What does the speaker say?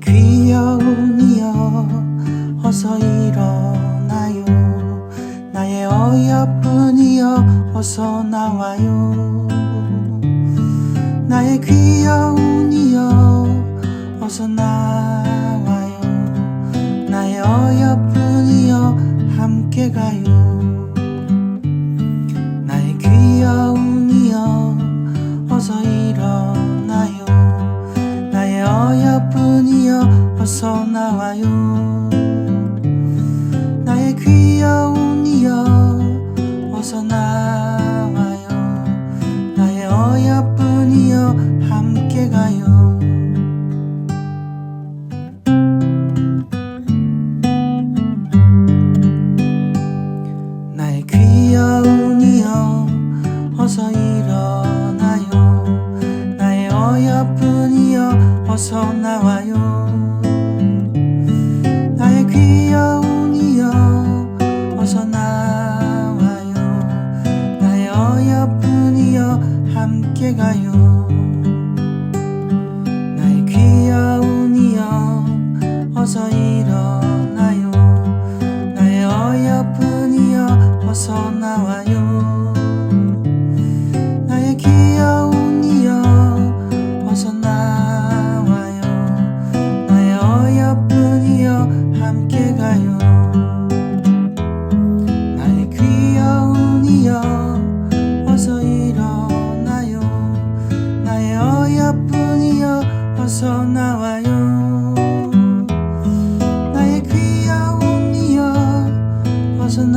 귀여운 이여 어서 일어나요. 나의 어여쁜 이여 어서 나와요. 나의 귀여운 이여 어서 나와요. 나의 어여쁜 이여 함께 가요. 나의 귀여운 이여 어서 일어나요 어서 나와요. 나의 귀여운 이여 어서 나와요. 나의 어여쁜 이여 함께 가요. 나의 귀여운 이여 어서 일어나요. 나의 어여쁜 이여 어서 나와요 함께 가요 어서 나와요. 나의 귀여운 나의 어여쁜